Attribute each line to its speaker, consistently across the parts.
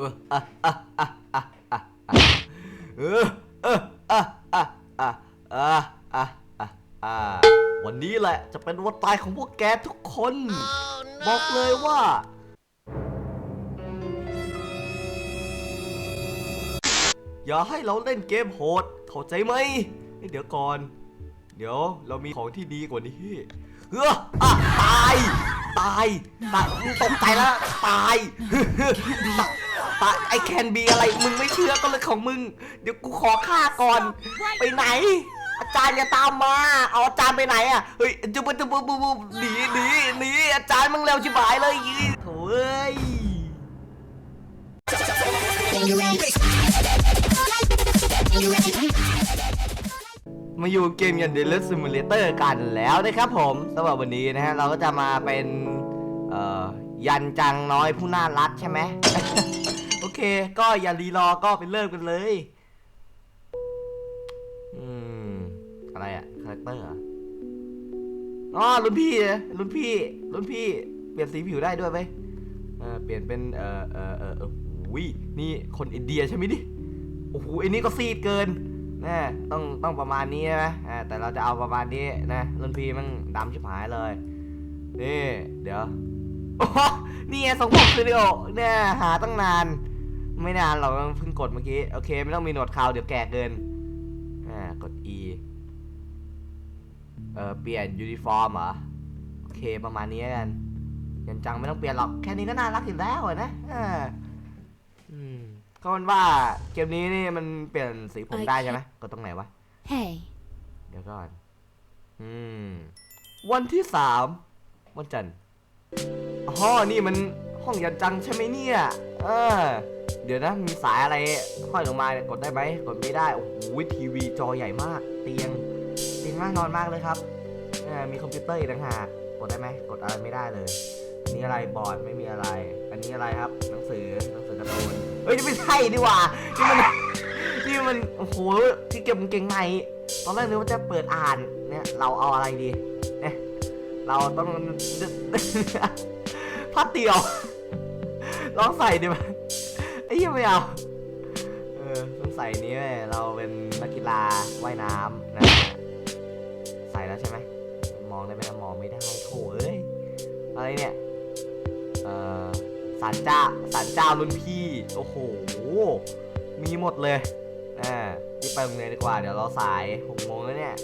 Speaker 1: วันนี้แหละจะเป็นวันตายของพวกแกทุกคน บอกเลยว่า อย่าให้เราเล่นเกมโหด เข้าใจไหมเฮ้ยเดี๋ยวก่อน เดี๋ยวเรามีของที่ดีกว่านี้เฮ้ออตาย ตายตายตกใจแล้ว ตาย ตายไอแคนบีอะไรมึงไม่เชื่อก็เลยของมึง เดี๋ยวกูขอฆ่าก่อน ไปไหน อาจารย์อย่าตามมาเอาอาจารย์ไปไหนอะเฮ้ยจุบจุบจุบจุบหนีหนีหนีอาจารย์มึงเร็วชิบหายเลยโถ่เอ้ย มาอยู่เกมยันเดลิสซิมูเลเตอร์กันแล้วนะครับผมสำหรับวันนี้นะฮะ เราก็จะมาเป็น เอ่อ ยันจังน้อยผู้น่ารักใช่ไหม โอเค ก็อย่ารีรอก็ไปเริ่มกันเลย อืม อะไรอะคาแรคเตอร์อะอ๋อรุ่นพี่เหรอรุ่นพี่รุ่นพี่ เปลี่ยนสีผิวได้ด้วยไหมเออเปลี่ยนเป็น เออเออเออเออวินี่คนอินเดียใช่ไหมดิโอ้โหไอ้นี่ก็ซีดเกินนะต้องต้องประมาณนี้นะอ่าแต่เราจะเอาประมาณนี้นะรุ่นพี่มันดำชิบหายเลย นี่ เดี๋ยว โอ้โหนี่ไงส่งผมสตูดิโอเนี่ยหาตั้งนาน ไม่นานเราเพิ่งกดเมื่อกี้ โอเค ไม่ต้องมีหนวดเขาวเดี๋ยวแก่เกิน อ่า กด E เออเปลี่ยนยูนิฟอร์มเหรอ โอเคประมาณนี้แล้วกันยันจังไม่ต้องเปลี่ยนหรอก แค่นี้ก็น่ารักอยู่แล้วอะนะอ่าอืมก็มันว่าเกมนี้นี่มันเปลี่ยนสีผมได้ใช่ไหมก็ตรงไหนวะ
Speaker 2: Hey,
Speaker 1: เดี๋ยวก่อน อืม วันที่สามวันจันทร์ อ๋อนี่มันห้องยันจังใช่ไหมเนี่ย เออ เดี๋ยวนะมีสายอะไรห้อยลงมาเนี่ยกดได้ไหมกดไม่ได้ โอ้โหทีวีจอใหญ่มาก เตียงเตียงน่านอนมากเลยครับมีคอมพิวเตอร์อีกต่างหากกดได้ไหมกดอะไรไม่ได้เลยอันนี้อะไรบอร์ดไม่มีอะไร อันนี้อะไรครับ หนังสือหนังสือการ์ตูนเฮ้ยไม่ใช่ดีกว่านี่มันนี่มันโอ้โหที่เก็บกางเกงในตอนแรกนึกว่าจะเปิดอ่านเนี่ยเราเอาอะไรดี เราต้องผ้าเตี่ยวลองใส่ดิมั้ยไอ้ยังไม่เอาเออต้องใส่นี้เว้ยเราเป็นนักกีฬาว่ายน้ำนะใส่แล้วใช่ไหมมองได้ไหมมองไม่ได้โถเอ้ยอะไรเนี่ยเออสารเจ้าสารเจ้ารุ่นพี่โอ้โหมีหมดเลยอ่าที่ไปโรงเรียนดีกว่าเดี๋ยวเราสายหกโมงแล้วเนี่ย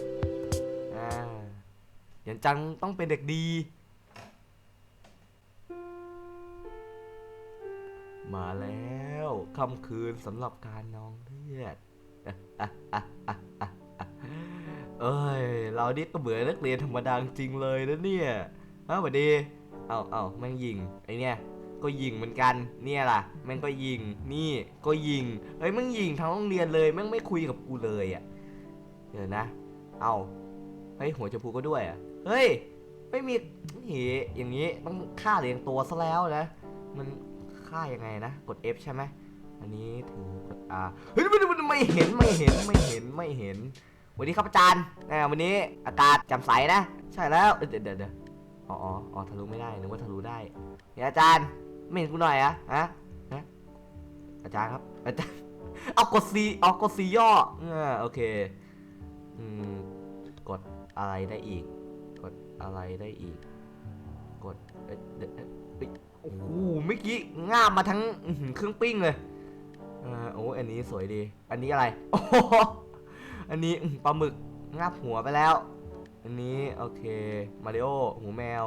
Speaker 1: ยันจังต้องเป็นเด็กดี มาแล้วค่ำคืนสำหรับการนองเลือดเอ้ย เรานี่ก็เบื่อนักเรียนธรรมดาจริงเลยนะเนี่ยเอ้าสวัสดี เอาเอาแม่งยิง ไอเนี่ยก็ยิงเหมือนกัน เนี่ยล่ะ แม่งก็ยิง นี่ก็ยิง เฮ้ยแม่งยิงทั้งโรงเรียนเลยแม่งไม่คุยกับกูเลยอะ เดี๋ยวนะ เอาเฮ้ยหัวชมพูก็ด้วยอะ เฮ้ย ไม่มีเฮ้ยอย่างนี้ต้องฆ่าเรียงตัวซะแล้วนะ มันฆ่ายังไงนะ กด F ใช่ไหมอันนี้ถือกด R เฮ้ยไม่ไม่ไม่เห็นไม่เห็นไม่เห็นไม่เห็น วัสดีครับอาจารย์อ่าวันนี้อากาศแจ่มใสนะ ใช่แล้วเดี๋ยวเดี๋ยวเดี๋ยวอ๋ออ๋อทะลุไม่ได้นึกว่าทะลุได้เนี่ยอาจารย์ไม่เห็นกูหน่อยอะฮะฮะอาจารย์ครับอาจารย์เอากด C เอากด C ย่อเออโอเคอืมกดอะไรได้อีก อะไรได้อีก กดเอ้ยเดี๋ยวเอ้ยเอ้ยโอ้โหเมื่อกี้ง่ามมาทั้งอื้อหือเครื่องปิ้งเลยอ่าโอ้อันนี้สวยดี อันนี้อะไรโอ้โหอันนี้อื้อปลาหมึกงาบหัวไปแล้ว อันนี้โอเคมาริโอหูแมว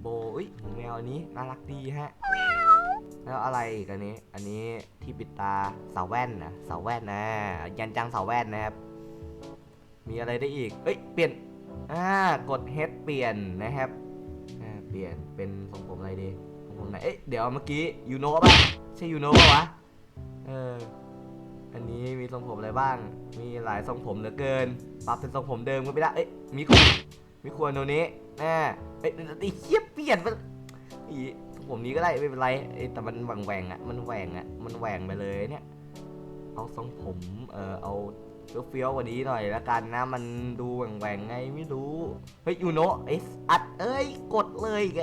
Speaker 1: โบอุ้ยหูแมวอันนี้น่ารักดีฮะ แล้วอะไรอีกอันนี้ อันนี้ที่ปิดตาเสาแว่นนะเสาแว่นนะยันจังเสาแว่นนะครับ มีอะไรได้อีก เอ้ย เปลี่ยน อ่า กด H เปลี่ยนนะครับอ่เปลี่ยนเป็นทรงผมอะไรดีทรงผมไหนเอ้ยเดี๋ยวเมื่อกี้ยูโนป่ะใช่ยูโนป่ะวะเอออันนี้มีทรงผมอะไรบ้าง มีหลายทรงผมเหลือเกิน ปรับเป็นทรงผมเดิมก็ไม่ได้เอ้ยมีควรมีควรโนนี้แน่เอ้ยไอ้เหี้ยเปลี่ยนมันอีทรงผมนี้ก็ได้ไม่เป็นไรเอ้แต่มันแหว่งแหว่งอะมันแหว่งอะมันแหว่งไปเลยเนี่ยเอาทรงผมเออเอา เฟี้ยวๆกว่านี้หน่อยละกันนะ มันดูแหว่งๆไงไม่รู้ เฮ้ยยูโนเอสอัดเอ้ยกดเลยแก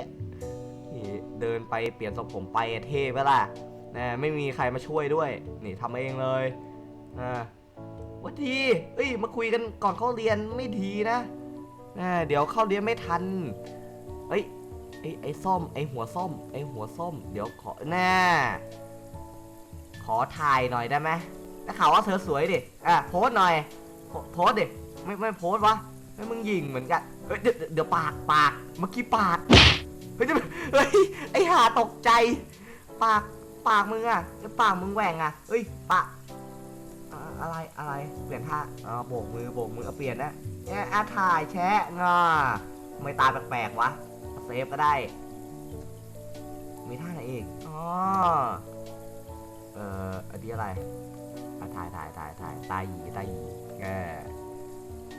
Speaker 1: เดินไปเปลี่ยนทรงผมไปเท่ปะล่ะนะไม่มีใครมาช่วยด้วย นี่ทำเองเลยอ่าวันดีเอ้ยมาคุยกันก่อนเข้าเรียนไม่ดีนะนะเดี๋ยวเข้าเรียนไม่ทันเอ้ยไอ้ไอ้ส้มไอ้หัวส้มไอ้หัวส้ม เดี๋ยวขอแน่ขอถ่ายหน่อยได้ไหม ได้ข่าวว่าเธอสวยดิอะโพสหน่อย โพสดิไม่ไม่โพสวะไม่มึงยิงเหมือนกันเฮ้ยเดี๋ยวเดี๋ยวปากปากเมื่อกี้ปากเฮ้ยเฮ้ยไอห่าตกใจ ปากปากมึงอะแล้วปากมึงแหว่งอะเฮ้ยปากอะไรอะไรเปลี่ยนท่าอ๋อโบกมือโบกมือเอาเปลี่ยนนะเนี่ยอะถ่ายแชะงอไม่ตาแปลกๆวะเซฟก็ได้ มีท่าไหนอีกอ๋อเอ่ออันนี้อะไร ถ่ายถ่ายถ่ายถ่ายตายหยีตายหยีแก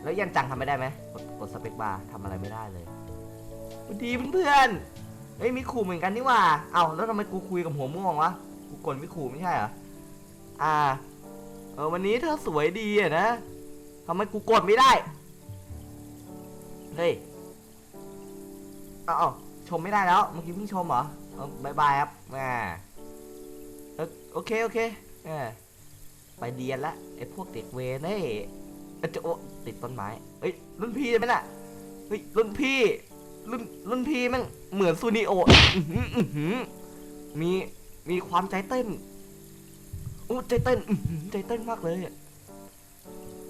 Speaker 1: แล้วยันจังทำไม่ได้ไหมกดกดสเปคบาร์ทำอะไรไม่ได้เลยดีเพื่อนเฮ้ยมีขู่เหมือนกันนี่ว่า เอ้าแล้วทำไมกูคุยกับหัวม่วงวะ กูกดม่ขู่ไม่ใช่เหรอ อ่า เออวันนี้เธอสวยดีอะนะทำไมกูกดไม่ได้ เฮ้ยเอาเอาชมไม่ได้แล้วเมื่อกี้เพิ่งชมเหรอบายบายครับแหมโอเคโอเคแหม ไปเรียนละไอ้พวกเด็กเวรเฮ้ยเอ้ยจะโอะติดต้นไม้เฮ้ยรุ่นพี่ไหมน่ะเฮ้ยรุ่นพี่รุ่นรุ่นพี่แมันเหมือนซูนิโออื้อหืออื้อหือมีมีความใจเต้นโอ้ใจเต้นอื้อหือใจเต้นมากเลยอะ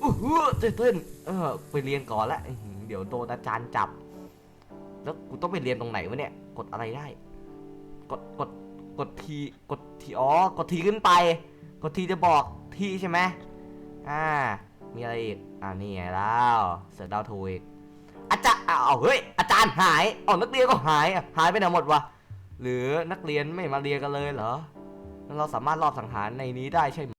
Speaker 1: อู้หูใจเต้นเออไปเรียนก่อนละอื้อหือเดี๋ยวโดนอาจารย์จับ แล้วกูต้องไปเรียนตรงไหนวะเนี่ย กดอะไรได้ กดกดกดทีกดทีอ๋อกดทีขึ้นไป กดทีจะบอก ที่ใช่ไหมอ่า มีอะไรอีกอ่านี่ไงแล้วเสือดาวถูกอาจารย์อ้าวเฮ้ยอาจารย์หายอ๋อนักเรียนก็หายหายไปไหนหมดวะหรือนักเรียนไม่มาเรียนกันเลยเหรอเราสามารถรอบสังหารในนี้ได้ใช่ไหม